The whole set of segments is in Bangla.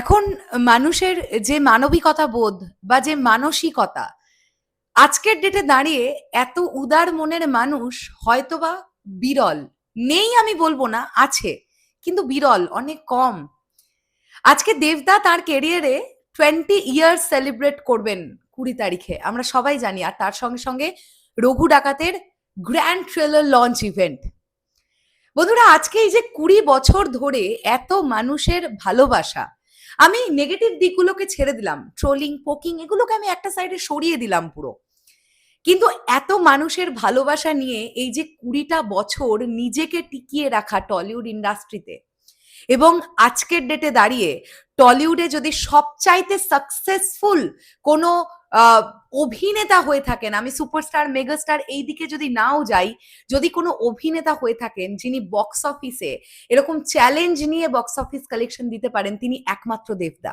এখন মানুষের যে মানবিকতা বোধ বা যে মানসিকতা, আজকের ডেটে দাঁড়িয়ে এত উদার মনের মানুষ হয়তোবা বিরল। নেই আমি বলব না, আছে, কিন্তু বিরল, অনেক কম। আজকে দেবদা তার কেরিয়ারে টোয়েন্টি ইয়ার্স সেলিব্রেট করবেন কুড়ি তারিখে। আমরা সবাই জানি, আর তার সঙ্গে সঙ্গে রঘু ডাকাতের গ্র্যান্ড ট্রেলার লঞ্চ ইভেন্ট বন্ধুরা, আজকে এই যে কুড়ি বছর ধরে এত মানুষের ভালোবাসা আমি নেগেটিভ দিকগুলোকে ছেড়ে দিলাম ট্রোলিং পোকিং এগুলোকে আমি একটা সাইডে সরিয়ে দিলাম পুরো। কিন্তু এত মানুষের ভালোবাসা নিয়ে এই যে কুড়িটা বছর নিজেকে টিকিয়ে রাখা টলিউড ইন্ডাস্ট্রিতে এবং আজকের ডেটে দাঁড়িয়ে টলিউডে যদি সবচাইতে সাকসেসফুল কোনো অভিনেতা হয়ে থাকেন। আমি সুপারস্টার মেগাস্টার এই দিকে যদি নাও যাই, যদি কোনো অভিনেতা হয়ে থাকেন যিনি বক্স অফিসে এরকম চ্যালেঞ্জ নিয়ে বক্স অফিস কালেকশন দিতে পারেন, তিনি একমাত্র দেবদা।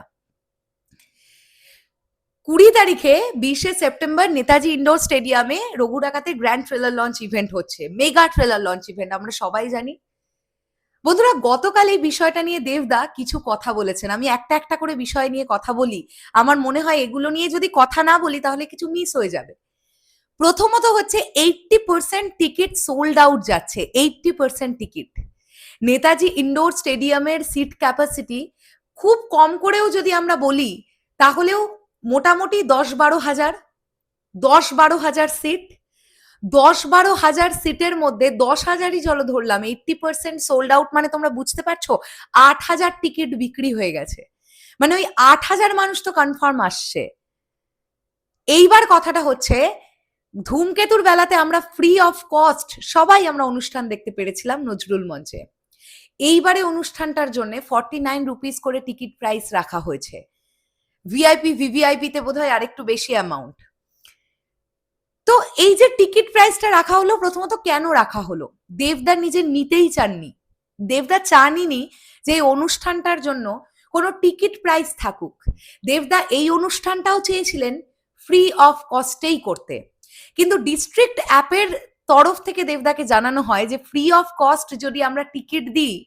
কুড়ি তারিখে বিশে সেপ্টেম্বর নেতাজি ইন্ডোর স্টেডিয়ামে রঘু ডাকাতের গ্র্যান্ড ট্রেলার লঞ্চ ইভেন্ট হচ্ছে মেগা ট্রেলার লঞ্চ ইভেন্ট আমরা সবাই জানি। বন্ধুরা, গতকাল এই বিষয়টা নিয়ে দেবদা কিছু কথা বলেছেন। আমি একটা একটা করে বিষয় নিয়ে কথা বলি। আমার মনে হয় এগুলো নিয়ে যদি কথা না বলি, তাহলে কিছু মিস হয়ে যাবে। প্রথমত হচ্ছে eighty percent ticket sold out যাচ্ছে। Eighty percent ticket Netaji indoor স্টেডিয়ামের সিট ক্যাপাসিটি খুব কম করেও যদি আমরা বলি, তাহলেও মোটামুটি দশ বারো হাজার, দশ বারো হাজার সিট দশ বারো হাজার সিটের মধ্যে দশ হাজারই চলো ধরলাম এইটটি পার্সেন্ট সোল্ড আউট মানে তোমরা বুঝতে পারছ? আট হাজার টিকিট বিক্রি হয়ে গেছে। মানে ওই আট হাজার মানুষ তো কনফার্ম আসছে। এইবার কথাটা হচ্ছে, ধূমকেতুর বেলাতে আমরা ফ্রি অফ কস্ট সবাই আমরা অনুষ্ঠান দেখতে পেরেছিলাম নজরুল মঞ্চে। এইবারে অনুষ্ঠানটার জন্য ফর্টি নাইন রুপিস করে টিকিট প্রাইস রাখা হয়েছে। ভিআইপি ভিভিআইপি তে বোধহয় আরেকটু বেশি অ্যামাউন্ট তো এই যে টিকিট প্রাইসটা রাখা হলো, প্রথমত কেন রাখা হলো? দেবদা নিজে নিতেই চাননি। দেবদা চানইনি যে এই অনুষ্ঠানটার জন্য কোনো টিকিট প্রাইস থাকুক। দেবদা এই অনুষ্ঠানটাও চেয়েছিলেন ফ্রি অফ কস্টেই করতে। কিন্তু ডিস্ট্রিক্ট অ্যাপের তরফ থেকে দেবদাকে জানানো হয় যে ফ্রি অফ কস্ট যদি আমরা টিকিট দিই,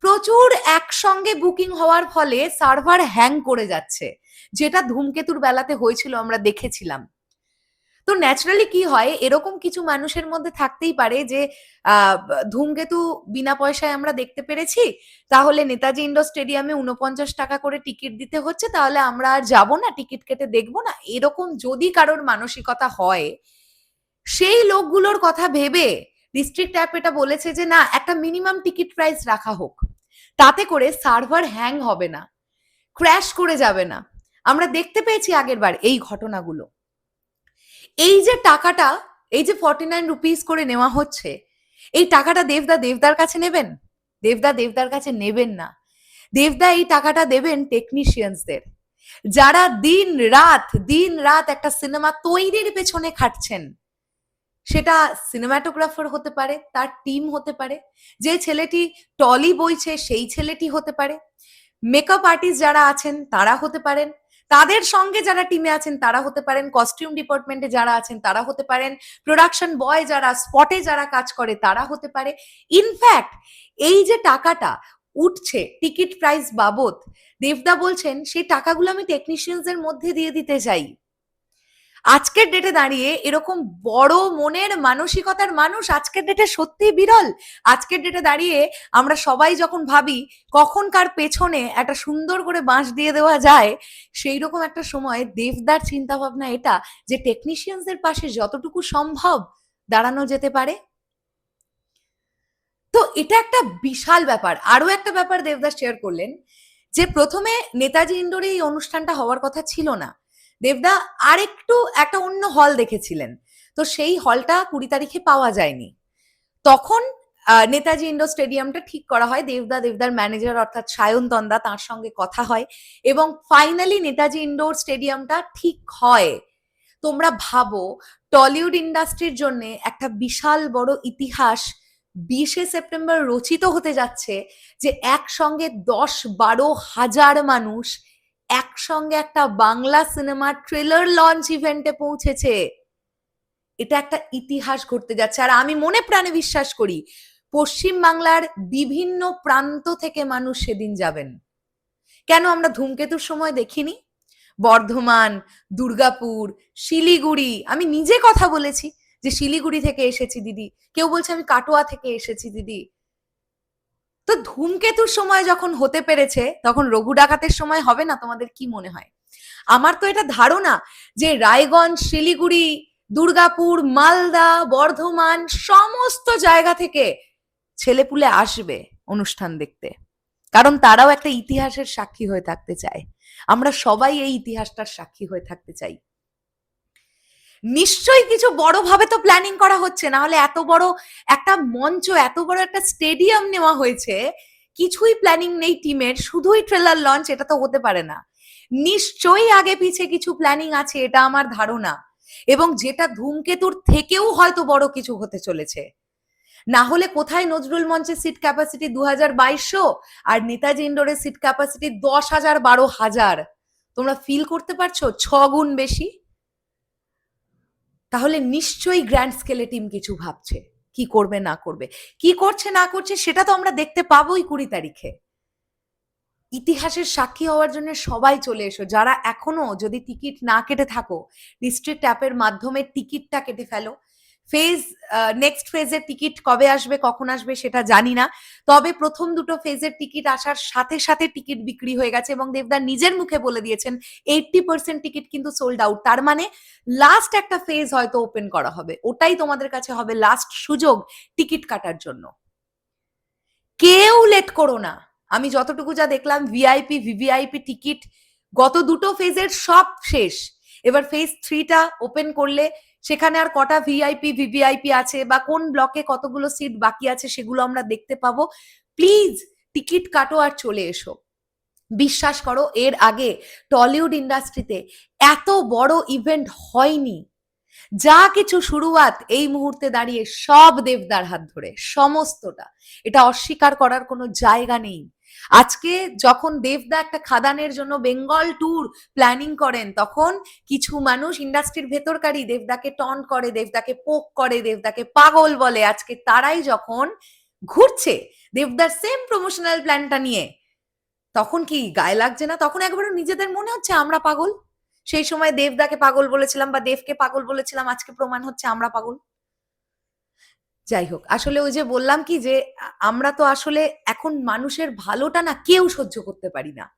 প্রচুর একসঙ্গে বুকিং হওয়ার ফলে সার্ভার হ্যাং করে যাচ্ছে। যেটা ধূমকেতুর বেলাতে হয়েছিল, আমরা দেখেছিলাম। তো ন্যাচারালি কি হয়? এরকম কিছু মানুষের মধ্যে থাকতেই পারে যে ধূমকেতু বিনা পয়সায় আমরা দেখতে পেরেছি, তাহলে নেতাজি ইন্ডোর স্টেডিয়ামে উনপঞ্চাশ টাকা করে টিকিট দিতে হচ্ছে, তাহলে আমরা আর যাব না, টিকিট কেটে দেখব না। এরকম যদি কারোর মানসিকতা হয়, সেই লোকগুলোর কথা ভেবে ডিস্ট্রিক্ট অ্যাপ এটা বলেছে যে, না, একটা মিনিমাম টিকিট প্রাইস রাখা হোক। তাতে করে সার্ভার হ্যাং হবে না ক্র্যাশ করে যাবে না। আমরা দেখতে পেয়েছি আগের বার এই ঘটনাগুলো। এই যে টাকাটা, এই যে ফর্টি নাইন রুপিস করে নেওয়া হচ্ছে, এই টাকাটা দেবদা দেবদার কাছে নেবেন? দেবদা দেবদার কাছে নেবেন না। দেবদা এই টাকাটা দেবেন টেকনিশিয়ানসদের যারা দিন রাত দিন রাত একটা সিনেমা তৈরির পেছনে খাটছেন। সেটা সিনেমাটোগ্রাফার হতে পারে, তার টিম হতে পারে, যে ছেলেটি টলি বইছে সেই ছেলেটি হতে পারে। মেকআপ আর্টিস্ট যারা আছেন, তারা হতে পারেন। তাদের সঙ্গে যারা টিমে আছেন, তারা হতে পারেন কস্টিউম ডিপার্টমেন্টে যারা আছেন, তারা হতে পারেন প্রোডাকশন বয় যারা স্পটে যারা কাজ করে, তারা হতে পারে। ইনফ্যাক্ট এই যে টাকাটা উঠছে টিকিট প্রাইস বাবদ, দেবদা বলছেন সেই টাকাগুলো আমি টেকনিশিয়ানদের মধ্যে দিয়ে দিতে চাই। আজকের ডেটে দাঁড়িয়ে এরকম বড় মনের মানসিকতার মানুষ আজকের ডেটে সত্যিই বিরল। আজকের ডেটে দাঁড়িয়ে আমরা সবাই যখন ভাবি কখন কার পেছনে একটা সুন্দর করে বাঁশ দিয়ে দেওয়া যায় সেই রকম একটা সময় দেবদার চিন্তা ভাবনা এটা যে টেকনিশিয়ানদের পাশে যতটুকু সম্ভব দাঁড়ানো যেতে পারে। তো এটা একটা বিশাল ব্যাপার। আরও একটা ব্যাপার দেবদাস শেয়ার করলেন যে প্রথমে নেতাজি ইন্ডোরে এই অনুষ্ঠানটা হওয়ার কথা ছিল না। দেবদা আরেকটু একটা অন্য হল দেখেছিলেন। তো সেই হলটা কুড়ি তারিখে পাওয়া যায়নি। তখন নেতাজি ইন্ডোর স্টেডিয়ামটা ঠিক করা হয়। দেবদা, দেবদার ম্যানেজার অর্থাৎ সায়ন তন্দা তার সঙ্গে কথা হয় এবং ফাইনালি নেতাজি ইন্ডোর স্টেডিয়ামটা ঠিক হয়। তোমরা ভাবো, টলিউড ইন্ডাস্ট্রির জন্য একটা বিশাল বড় ইতিহাস বিশে সেপ্টেম্বর রচিত হতে যাচ্ছে যে একসঙ্গে দশ বারো হাজার মানুষ একসঙ্গে একটা বাংলা সিনেমার ট্রেলার লঞ্চ ইভেন্টে পৌঁছেছে। এটা একটা ইতিহাস ঘটতে যাচ্ছে। আর আমি মনে প্রাণে বিশ্বাস করি, পশ্চিম বাংলার বিভিন্ন প্রান্ত থেকে মানুষ সেদিন যাবেন। কেন আমরা ধূমকেতুর সময় দেখিনি? বর্ধমান, দুর্গাপুর, শিলিগুড়ি, আমি নিজে কথা বলেছি যে শিলিগুড়ি থেকে এসেছি দিদি। কেউ বলছে আমি কাটোয়া থেকে এসেছি দিদি। তো ধূমকেতুর সময় যখন হতে পেরেছে, তখন রঘু ডাকাতের সময় হবে না তোমাদের কি মনে হয়? আমার তো এটা ধারণা যে রায়গঞ্জ, শিলিগুড়ি, দুর্গাপুর, মালদা, বর্ধমান সমস্ত জায়গা থেকে ছেলেপুলে আসবে অনুষ্ঠান দেখতে। কারণ তারাও একটা ইতিহাসের সাক্ষী হয়ে থাকতে চায়। আমরা সবাই এই ইতিহাসটার সাক্ষী হয়ে থাকতে চাই। নিশ্চয়ই কিছু বড় ভাবে তো প্ল্যানিং করা হচ্ছে। না হলে এত বড় একটা মঞ্চ, এত বড় একটা স্টেডিয়াম নেওয়া হয়েছে, কিছুই প্ল্যানিং নেই টিমের শুধুই ট্রেলার লঞ্চ এটা তো হতে পারে না। নিশ্চয়ই আগে পিছে কিছু প্ল্যানিং আছে, এটা আমার ধারণা। এবং যেটা ধূমকেতুর থেকেও হয়তো বড় কিছু হতে চলেছে। না হলে কোথায় নজরুল মঞ্চের সিট ক্যাপাসিটি দু হাজার বাইশশো আর নেতাজি ইন্ডোরের সিট ক্যাপাসিটি দশ হাজার বারো হাজার তোমরা ফিল করতে পারছ? ছ গুণ বেশি? তাহলে নিশ্চয়ই গ্র্যান্ড স্কেলে টিম কিছু ভাবছে। কি করবে, না করবে? কি করছে, না করছে, সেটা তো আমরা দেখতে পাবোই কুড়ি তারিখে। ইতিহাসের সাক্ষী হওয়ার জন্য সবাই চলে এসো। যারা এখনও যদি টিকিট না কেটে থাকো ডিস্ট্রিক্ট অ্যাপের মাধ্যমে টিকিটটা কেটে ফেলো। ফেজ নেক্সট ফেজের টিকিট কবে আসবে, কখন আসবে সেটা জানি না। তবে প্রথম দুটো ফেজের টিকিট আসার সাথে সাথে টিকিট বিক্রি হয়ে গেছে এবং দেবদার নিজের মুখে বলে দিয়েছেন এইটটি পার্সেন্ট টিকিট কিন্তু সোল্ড আউট তার মানে লাস্ট একটা ফেজ হয়তো ওপেন করা হবে। ওটাই তোমাদের কাছে হবে লাস্ট সুযোগ টিকিট কাটার জন্য। কেউ লেট করো না। আমি যতটুকু যা দেখলাম ভিআইপি ভিভিআইপি টিকিট গত দুটো ফেজের সব শেষ। এবার ফেজ থ্রিটা ওপেন করলে সেখানে আর কটা ভিআইপি ভিভিআইপি আছে বা কোন ব্লকে কতগুলো সিট বাকি আছে সেগুলো আমরা দেখতে পাবো। প্লিজ টিকিট কাটো আর চলে এসো। বিশ্বাস করো, এর আগে টলিউড ইন্ডাস্ট্রিতে এত বড় ইভেন্ট হয়নি। যা কিছু শুরুয়াত এই মুহূর্তে দাঁড়িয়ে সব দেবদার হাত ধরে, সমস্তটা। এটা অস্বীকার করার কোনো জায়গা নেই। আজকে যখন দেবদা একটা খাদানের জন্য বেঙ্গল ট্যুর প্ল্যানিং করেন, তখন কিছু মানুষ ইন্ডাস্ট্রির ভেতরকারই দেবদাকে টন করে, দেবদাকে পোক করে, দেবদাকে পাগল বলে। আজকে তারাই যখন ঘুরছে দেবদার সেম প্রমোশনাল প্ল্যানটা নিয়ে, তখন কি গায়ে লাগছে না? তখন একবারও নিজেদের মনে হচ্ছে আমরা পাগল? সেই সময় দেবদাকে পাগল বলেছিলাম বা দেবকে পাগল বলেছিলাম, আজকে প্রমাণ হচ্ছে আমরা পাগল। যাই হোক, আসলে ওই যে বললাম কি যে আমরা তো আসলে এখন মানুষের ভালোটা না কেউ সহ্য করতে পারি না।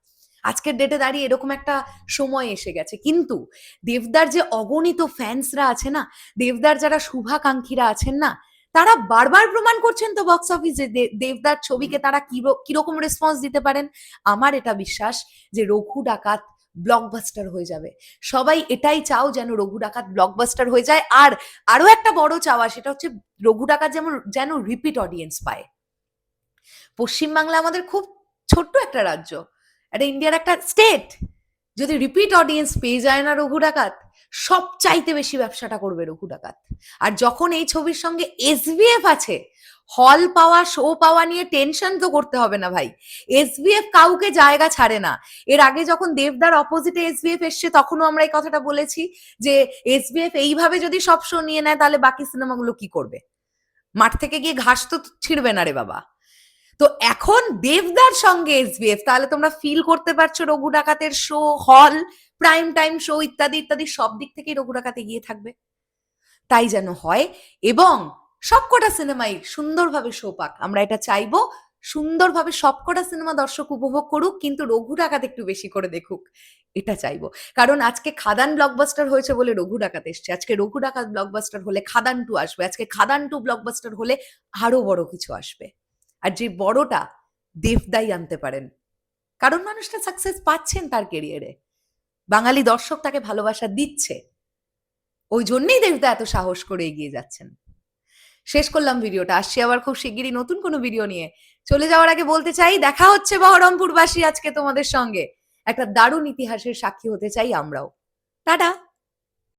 আজকের ডেটে দাঁড়িয়ে এরকম একটা সময় এসে গেছে। কিন্তু দেবদার যে অগণিত ফ্যান্সরা আছে না, দেবদার যারা শুভাকাঙ্ক্ষীরা আছেন না, তারা বারবার প্রমাণ করছেন তো বক্স অফিসে দেবদার ছবিকে তারা কিরো- কীরকম রেসপন্স দিতে পারেন? আমার এটা বিশ্বাস যে রঘু ডাকাত ব্লকবাস্টার হয়ে যাবে। সবাই এটাই চাও যেন রঘু ডাকাত ব্লকবাস্টার হয়ে যায়। আর আরও একটা বড় চাওয়া, সেটা হচ্ছে রঘু ডাকাত যেমন, যেন রিপিট অডিয়েন্স পায়। পশ্চিমবাংলা আমাদের খুব ছোট্ট একটা রাজ্য। এটা ইন্ডিয়ার একটা স্টেট যদি রিপিট অডিয়েন্স পেয়ে যায় না রঘু ডাকাত সব চাইতে বেশি ব্যবসাটা করবে রঘু ডাকাত। আর যখন এই ছবির সঙ্গে এসবিএফ আছে হল পাওয়া শো পাওয়া নিয়ে টেনশন তো করতে হবে না ভাই। এসবিএফ কাউকে জায়গা ছাড়ে না। এর আগে যখন দেবদার অপোজিটে এসবিএফ এসছে, তখনও আমরা এই কথাটা বলেছি যে এসবিএফ এইভাবে যদি সব শো নিয়ে নেয়, তাহলে বাকি সিনেমাগুলো কি করবে? মাঠ থেকে গিয়ে ঘাস তো ছিঁড়বে না রে বাবা। তো এখন দেবদার সঙ্গে এসবিএফ তাহলে তোমরা ফিল করতে পারছ রঘু ডাকাতের শো হল প্রাইম টাইম শো ইত্যাদি ইত্যাদি সব দিক থেকেই রঘু ডাকাতে গিয়ে থাকবে। তাই যেন হয়। এবং সবকটা সিনেমাই সুন্দরভাবে শো পাক আমরা এটা চাইব সুন্দরভাবে সবকটা সিনেমা দর্শক উপভোগ করুক, কিন্তু রঘু ডাকাত একটু বেশি করে দেখুক। এটা চাইব। কারণ আজকে খাদান ব্লকবাস্টার হয়েছে বলে রঘু ডাকাত এসছে। আজকে রঘু ডাকাত ব্লকবাস্টার হলে খাদান টু আসবে। আজকে খাদান টু ব্লকবাস্টার হলে আরও বড় কিছু আসবে। আর যে বড়টা দেবদাই আনতে পারেন। কারণ মানুষটা সাকসেস পাচ্ছেন তার কেরিয়ারে বাঙালি দর্শক তাকে ভালোবাসা দিচ্ছে। ওই জন্যই দেবদা এত সাহস করে এগিয়ে যাচ্ছেন। শেষ করলাম ভিডিওটা। আসছি আবার খুব শিগগিরই নতুন কোনো ভিডিও নিয়ে। চলে যাওয়ার আগে বলতে চাই, দেখা হচ্ছে বহরমপুরবাসী আজকে তোমাদের সঙ্গে। একটা দারুণ ইতিহাসের সাক্ষী হতে চাই আমরাও। টাটা!